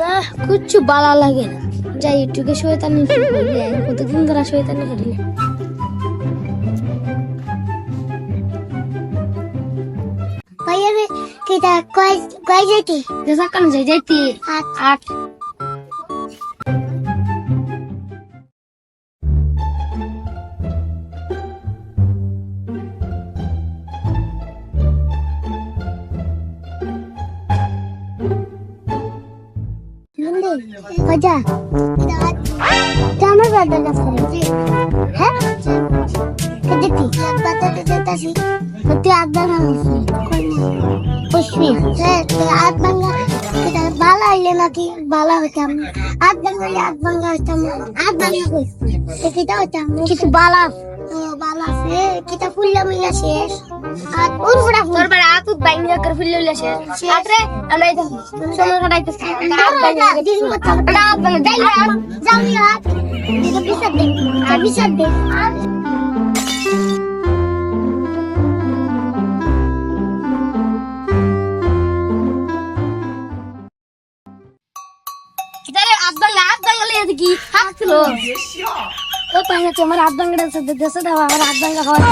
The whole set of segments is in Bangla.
না কিচ্ছু বালা লাগে না। যাই একটুকে শয়তানি করলে কতদিন ধরে শয়তানি করি না? ভাইয়া কিটা কয় কয় যেতি দেশা কান যাই আট। হ্যাঁ? তুই আদান আনছি পুষ্পি হ্যাঁ হইলে নাকি বালা হইতাম। আট ভাঙ্গা হইলে আট ভাঙ্গা হইতাম ভাঙ্গা হইতাম? কিছু ও বালা আছে। কিটা ফুললা মিলা শেষ? আর উন ফুটা ফুল? তোর বাড়ি আতুত বাইন করে ফিরলে লেছে আট রে আমরা এই সময় কাটাইতেছি দিন মতো আট বাইন যাই যাও ইয়ার দিকে পিছাত দে আর পিছাত দে। কিতারে আট বাংলা লিয়ে কি হাত ছিল ও পাইনা তোমার আট বাংলা সাথে দেশে দাও আমার আট বাংলা হয়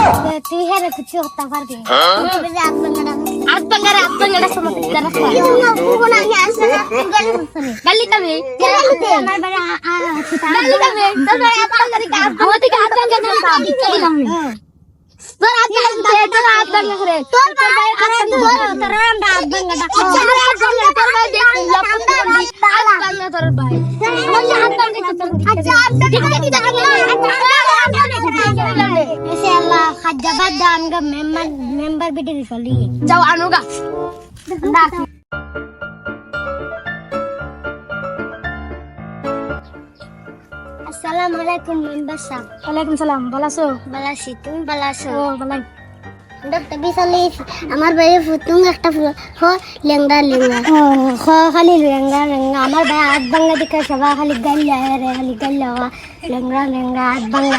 তুই হেরে কিছু হতে পারবি তুই আট বাঙ্গাটা আট বাংলা আট বাংলা সময় কিতারে কি হলো কোন আমি আসছে না গেল সরে গালি তবে আমার বাড়ি আ আ গালি তবে তোর বাড়ি আট বাংলা দিকে আট আমার দিকে আট বাংলা দিকে গালি তবে তোর আট বাংলা তোর আট বাংলা করে তোর বাড়ি আট বাংলা তোর আমরা আট বাংলা আল্লাহ হাজাবাদ দানগা মেম্বার মেম্বার বিটি চলি যাও আনুগা আসসালামু আলাইকুম মেম্বার সাহেব ওয়ালাইকুম সালাম ভালো আছো? তুমি বালাসো ও ভালো ডক্টর বিশালি আমার ভাই ফুতুং একটা হ লেঙ্গা লেঙ্গা খ খালি লেঙ্গা লেঙ্গা আমার ভাই আট বাংলা দিকে সবা খালি গাইলা রে খালি গাইলা লেঙ্গা লেঙ্গা আট বাংলা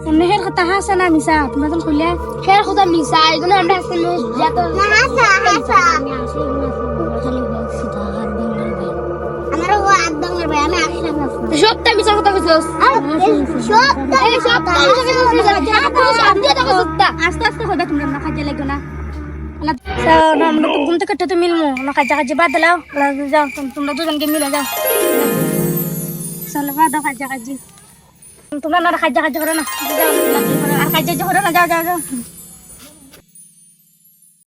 এমনি হের কথা হাসা না মিসা তোমরা তো হের কথা এই জন্য আমরা যত না হাসা হাসা আসতে সবটা কথা কইছস সবটা কথা সবটা আস্তে আস্তে কইবা তোমরা না খাইতে লাগো না আমরা তো ঘুম থেকে তো মিলমু না কাজা কাজে বাদ দিলাও যাও তোমরা দুজনকে মিলে যাও চলো বাদ কাজা কাজি তোমরা না কাজা কাজি করো না। আর কাজা করো না যাও যাও যাও।